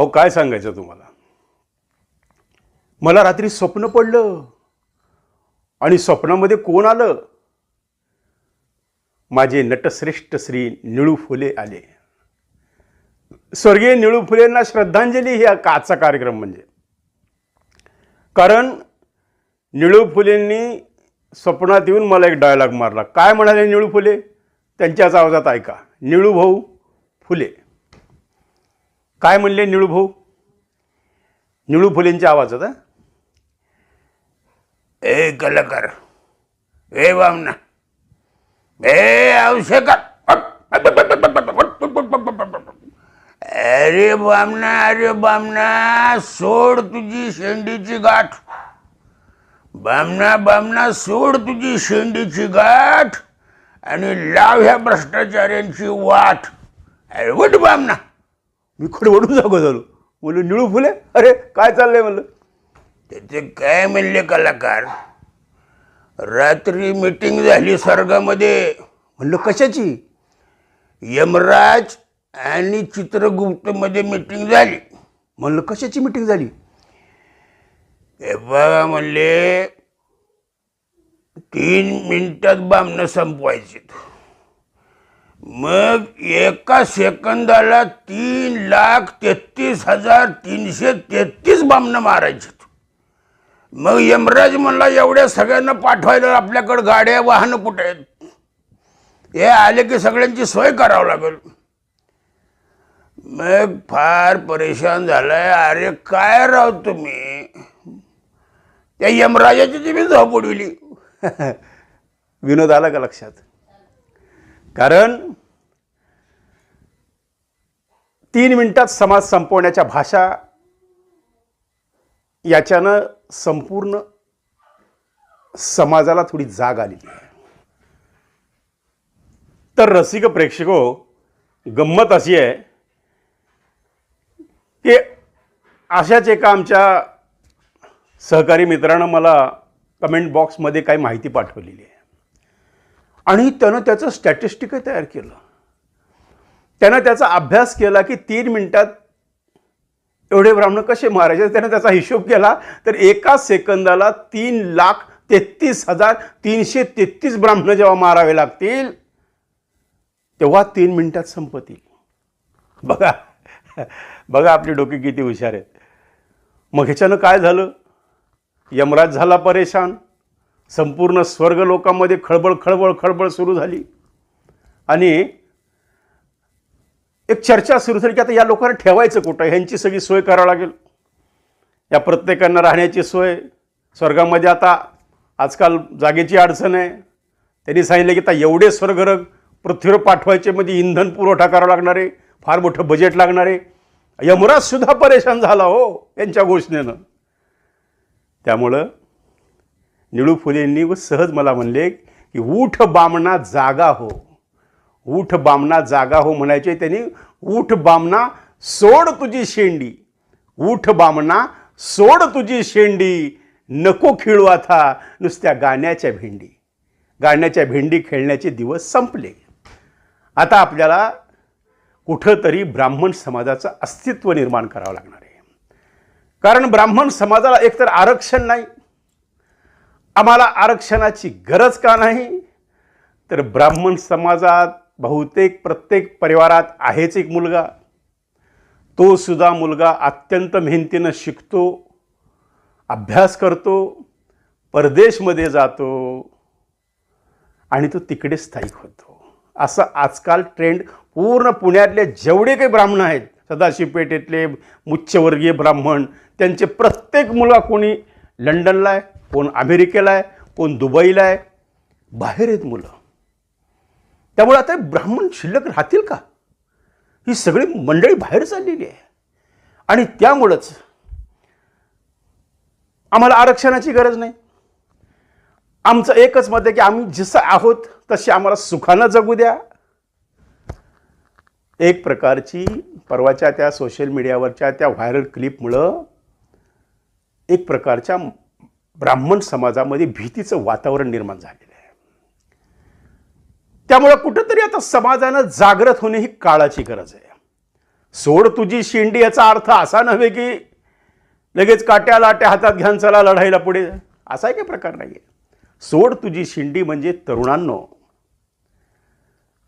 अहो काय सांगायचं तुम्हाला? मला रात्री स्वप्न पडलं. आणि स्वप्नामध्ये कोण आलं? माझे नटश्रेष्ठ श्री निळू फुले आले. स्वर्गीय निळू फुलेंना श्रद्धांजली ही आजचा कार्यक्रम म्हणजे. कारण निळू फुलेंनी स्वप्नात येऊन मला एक डायलॉग मारला. काय म्हणाले निळू फुले? त्यांच्याच आवाजात ऐका. निळू भाऊ फुले. काय म्हणले निळू भाऊ? निळू फुलेंच्या आवाजात होता ए कलाकार. ए वामना. ए औषध अरे बामना अरे बामना सोड तुझी शेंडीची गाठ. बामना बामना सोड तुझी शेंडीची गाठ आणि लाव ह्या भ्रष्टाचार्यांची वाट. अरे वट बामना मी खडवडून जागो झालो. म्हणलं निळू फुले? अरे काय चाललंय? म्हणलं. त्याचे काय म्हणले कलाकार? रात्री मीटिंग झाली स्वर्गामध्ये. म्हणलं कशाची? यमराज आणि चित्रगुप्तमध्ये मीटिंग झाली. म्हणलं कशाची मीटिंग झाली? हे बघा म्हणले तीन मिनिटात बामणं संपवायचे मग एका सेकंदाला तीन लाख तेहतीस हजार तीनशे तेहतीस बामनं मारायचे मग यमराज म्हणला एवढ्या सगळ्यांना पाठवायला आपल्याकडं गाड्या वाहनं कुठे आहेत? हे आले की सगळ्यांची सोय करावं लागेल. मग फार परेशान झालंय. अरे काय राव तुम्ही? त्या यमराजाची ती मी झोप उडविली. विनोद आला का लक्षात? कारण तीन मिनिटात समाज संपवण्याच्या भाषा याच्यानं संपूर्ण समाजाला थोडी जाग आलेली आहे. तर रसिक प्रेक्षको गंमत अशी आहे की अशाच एका आमच्या सहकारी मित्रानं मला कमेंट बॉक्समध्ये काही माहिती पाठवलेली आहे. आणि त्यानं त्याचं स्टॅटिस्टिकही तयार केलं. त्यानं त्याचा अभ्यास केला की तीन मिनटात एवढे ब्राह्मण कसे मारायचे? त्यानं त्याचा हिशोब केला तर एका सेकंदाला तीन लाख तेहतीस हजार तीनशे तेहतीस ब्राह्मण जेव्हा मारावे लागतील तेव्हा तीन मिनिटात संपतील. बघा बघा आपली डोके किती हुशार आहेत मग ह्याच्यानं काय झालं? यमराज झाला परेशान. संपूर्ण स्वर्ग लोकांमध्ये खळबळ खळबळ खळबळ सुरू झाली. आणि एक चर्चा सुरू झाली की आता या लोकांना ठेवायचं कुठं? ह्यांची सगळी सोय करावी लागेल. या प्रत्येकांना राहण्याची सोय. स्वर्गामध्ये आता आजकाल जागेची अडचण आहे. त्यांनी सांगितलं की आता एवढे स्वर्गरग पृथ्वीवर पाठवायचे म्हणजे इंधन पुरवठा करावा लागणार आहे. फार मोठं बजेट लागणार आहे. यमराजसुद्धा परेशान झाला हो यांच्या घोषणेनं. त्यामुळं निळू फुलेंनी व सहज मला म्हणले की ऊठ बामणा जागा हो. ऊठ बामणा जागा हो म्हणायचे त्यांनी. ऊठ बामणा सोड तुझी शेंडी. ऊठ बामणा सोड तुझी शेंडी. नको खेळू आता. नुसत्या गाण्याच्या भेंडी. गाण्याच्या भेंडी खेळण्याचे दिवस संपले. आता आपल्याला कुठंतरी ब्राह्मण समाजाचं अस्तित्व निर्माण करावं लागणार आहे. कारण ब्राह्मण समाजाला एकतर आरक्षण नाही आम्हाला आरक्षणाची गरज का नाही? तर ब्राह्मण समाजात बहुतेक प्रत्येक परिवारात आहेच एक मुलगा. तो सुद्धा मुलगा अत्यंत मेहनतीनं शिकतो अभ्यास करतो परदेशमध्ये जातो आणि तो तिकडे स्थायिक होतो. असं आजकाल ट्रेंड पूर्ण पुण्यातले जेवढे काही ब्राह्मण आहेत सदाशिवपेठेतले उच्चवर्गीय ब्राह्मण त्यांचे प्रत्येक मुलगा कोणी लंडनला आहे? कोण अमेरिकेला आहे कोण दुबईला आहे बाहेर आहेत मुलं. त्यामुळे आता ब्राह्मण शिल्लक राहतील का? ही सगळी मंडळी बाहेर चाललेली आहे. आणि त्यामुळंच आम्हाला आरक्षणाची गरज नाही. आमचं एकच मत आहे की आम्ही जसं आहोत तसे आम्हाला सुखानं जगू द्या. एक प्रकारची परवाच्या त्या सोशल मीडियावरच्या त्या व्हायरल क्लिपमुळं एक प्रकारच्या ब्राह्मण समाजामध्ये भीतीचं वातावरण निर्माण झालेलं आहे. त्यामुळं कुठंतरी आता समाजानं जागृत होणे ही काळाची गरज आहे. सोड तुझी शेंडी याचा अर्थ असा नव्हे की लगेच काट्या लाट्या हातात घ्यान चला लढाईला पुढे. असा काही प्रकार नाही आहे सोड तुझी शिंडी म्हणजे तरुणांनो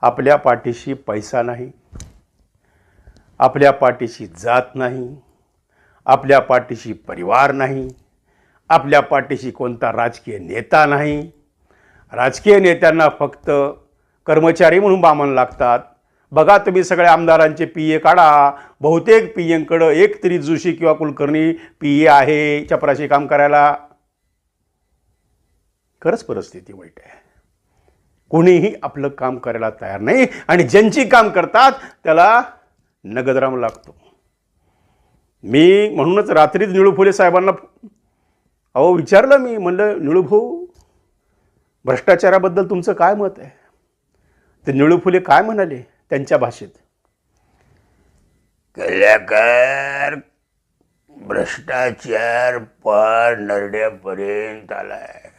आपल्या पाठीशी पैसा नाही आपल्या पाठीशी जात नाही आपल्या पाठीशी परिवार नाही आपल्या पाठीशी कोणता राजकीय नेता नाही. राजकीय नेत्यांना फक्त कर्मचारी म्हणून बामण लागतात. बघा तुम्ही सगळ्या आमदारांचे पी ए काढा. बहुतेक पी एंकडं एक तरी जोशी किंवा कुलकर्णी पी ए आहे चपराशी काम करायला. खरंच परिस्थिती वाईट आहे. कोणीही आपलं काम करायला तयार नाही आणि ज्यांची काम करतात त्याला नगदराम लागतो. मी म्हणूनच रात्रीच निळू फुले साहेबांना अहो विचारलं मी म्हणलं निळूभाऊ भ्रष्टाचाराबद्दल तुमचं काय मत आहे? ते निळू फुले काय म्हणाले त्यांच्या भाषेत? कलाकार भ्रष्टाचार पार नरड्यापर्यंत आलाय.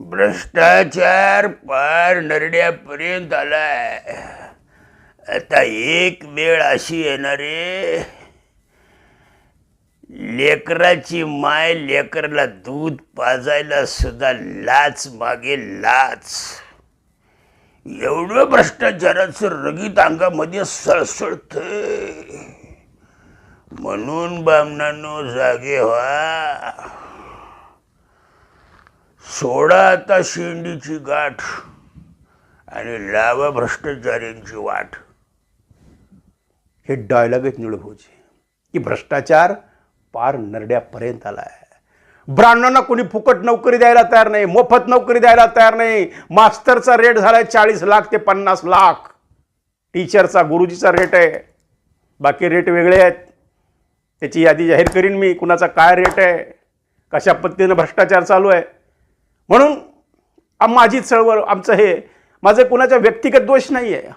भ्रष्टाचार पार नरड्यापर्यंत आलाय. आता एक वेळ अशी येणार लेकराची माय लेकराला दूध पाजायला सुद्धा लाच मागे लाच. एवढं भ्रष्टाचाराचं रगीत अंगामध्ये सळसळतंय. म्हणून बामणांनो जागे व्हा. सोडा आता शेंडीची गाठ आणि लावा भ्रष्टाचार्यांची वाट. हे डायलॉग आहेत निळभोजी की भ्रष्टाचार पार नरड्यापर्यंत आला आहे ब्राह्मणांना कोणी फुकट नोकरी द्यायला तयार नाही मोफत नोकरी द्यायला तयार नाही. मास्तरचा रेट झाला आहे चाळीस लाख ते पन्नास लाख. टीचरचा गुरुजीचा रेट आहे. बाकी रेट वेगळे आहेत. त्याची यादी जाहीर करीन मी कुणाचा काय रेट आहे. कशा पद्धतीनं भ्रष्टाचार चालू आहे. म्हणून माझी चळवळ आमचं हे माझं कुणाचा व्यक्तिगत दोष नाही आहे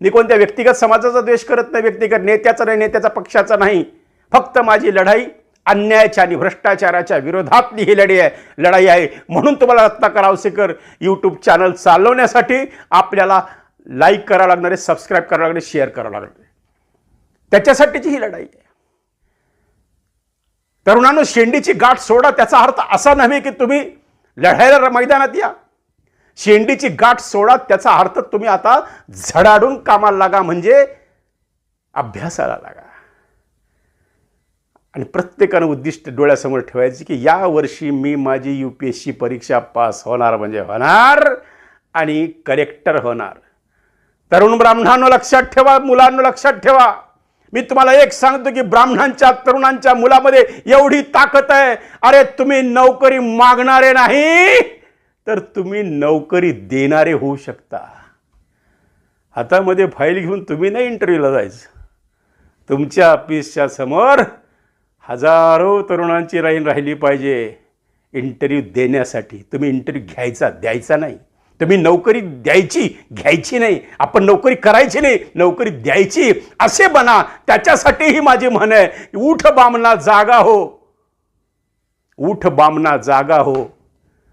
मी कोणत्या व्यक्तिगत समाजाचा द्वेष करत नाही व्यक्तिगत नेत्याचा नाही नेत्याचा पक्षाचा नाही. फक्त माझी लढाई अन्यायाच्या आणि भ्रष्टाचाराच्या विरोधातली ही लढाई आहे. लढाई आहे. म्हणून तुम्हाला रत्ना करावसेकर यूट्यूब चॅनल चालवण्यासाठी आपल्याला लाईक करावं लागणार आहे सबस्क्राईब करावं लागणार आहे शेअर करावं लागणार आहे. त्याच्यासाठीची ही लढाई आहे. तरुणांनो शेंडीची गाठ सोडा त्याचा अर्थ असा नव्हे की तुम्ही लढायला मैदानात या. शेंडीची गाठ सोडा त्याचा अर्थ तुम्ही आता झडाडून कामाला लागा म्हणजे अभ्यासाला लागा. आणि प्रत्येकानं उद्दिष्ट डोळ्यासमोर ठेवायची की या वर्षी मी माझी यू पी एस सी परीक्षा पास होणार म्हणजे होणार आणि कलेक्टर होणार. तरुण ब्राह्मणांनो लक्षात ठेवा मुलांनो लक्षात ठेवा. मी तुम्हाला एक सांगतो की ब्राह्मणांच्या तरुणांच्या मुलामध्ये एवढी ताकद आहे. अरे तुम्ही नोकरी मागणारे नाही तर तुम्ही नोकरी देणारे होऊ शकता. हातामध्ये फाईल घेऊन तुम्ही नाही इंटरव्ह्यूला जायचं. तुमच्या ऑफिसच्या समोर हजारो तरुणांची राहीन राहिली पाहिजे इंटरव्ह्यू देण्यासाठी. तुम्ही इंटरव्ह्यू घ्यायचा द्यायचा नाही. तुम्ही नोकरी द्यायची घ्यायची नाही. आपण नोकरी करायची नाही नोकरी द्यायची. असे बना. त्याच्यासाठीही माझी म्हण आहे उठ बामना जागा हो. उठ बामना जागा हो.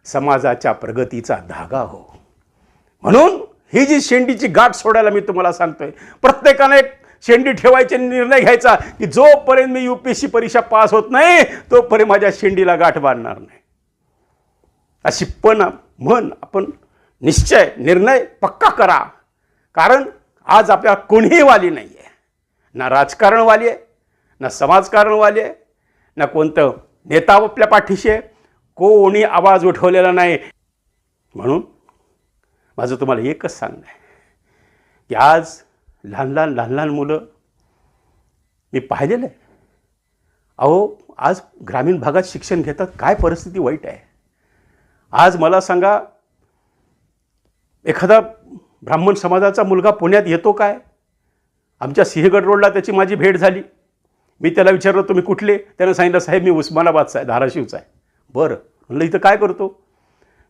समाजाच्या प्रगतीचा धागा हो. म्हणून ही जी शेंडीची गाठ सोडायला मी तुम्हाला सांगतोय प्रत्येकाने एक शेंडी ठेवायचे निर्णय घ्यायचा की जोपर्यंत मी यू पी एस सी परीक्षा पास होत नाही तोपर्यंत माझ्या शेंडीला गाठ बांधणार नाही. अशी पण म्हण आपण निश्चय निर्णय पक्का करा. कारण आज आपल्याला कोणीही वाली नाही आहे ना राजकारणवाली आहे ना समाजकारणवाली आहे ना कोणतं नेता आपल्या पाठीशी आहे. कोणी आवाज उठवलेला नाही. म्हणून माझं तुम्हाला एकच सांगणं आहे की आज लहान लहान लहान लहान मुलं मी पाहिलेलं आहे. अहो आज ग्रामीण भागात शिक्षण घेतात काय परिस्थिती वाईट आहे? आज मला सांगा एखादा ब्राह्मण समाजाचा मुलगा पुण्यात येतो काय? आमच्या सिंहगड रोडला त्याची माझी भेट झाली. मी त्याला विचारलं तुम्ही कुठले? त्यानं सांगितलं साहेब मी उस्मानाबादचा आहे धाराशिवचा आहे. बरं म्हणलं इथं काय करतो?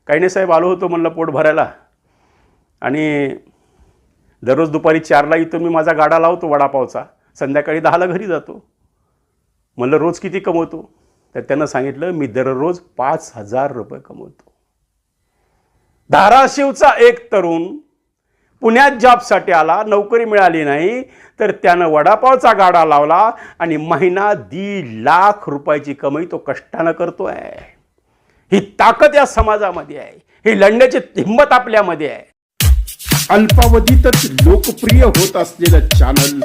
काही नाही साहेब आलो होतो म्हणलं पोट भरायला. आणि दररोज दुपारी चारला इथं मी माझा गाडा लावतो वडापावचा. संध्याकाळी दहाला घरी जातो. म्हणलं रोज किती कमवतो? तर त्यानं सांगितलं मी दररोज पाच हजार रुपये कमवतो. धाराशिवचा एक तरुण पुण्यात जॉबसाठी आला नोकरी मिळाली नाही तर त्यानं वडापावचा गाडा लावला आणि महिना दीड लाख रुपयाची कमाई तो कष्टानं करतो आहे ही ताकद या समाजामध्ये आहे. ही लढण्याची हिंमत आपल्यामध्ये आहे. अल्पावधीतच लोकप्रिय होत असलेलं channel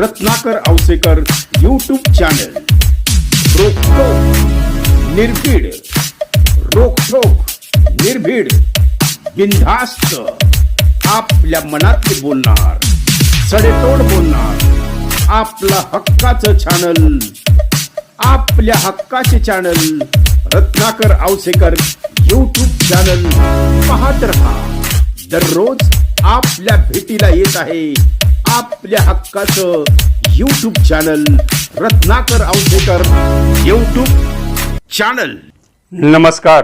Ratnakar Ausekar YouTube channel रोखोक निर्भीड रोखोक निर्भीड बिनधास्त आपल्या मनातले बोलणार सडेतोड बोलणार आपलं हक्काचं चॅनल आपल्या हक्काचे channel Ratnakar Ausekar YouTube channel पाहत रहा. दररोज आपल्या भेटीला येत आहे. आपल्या हक्काचं YouTube channel Ratnakar Ausekar YouTube channel नमस्कार.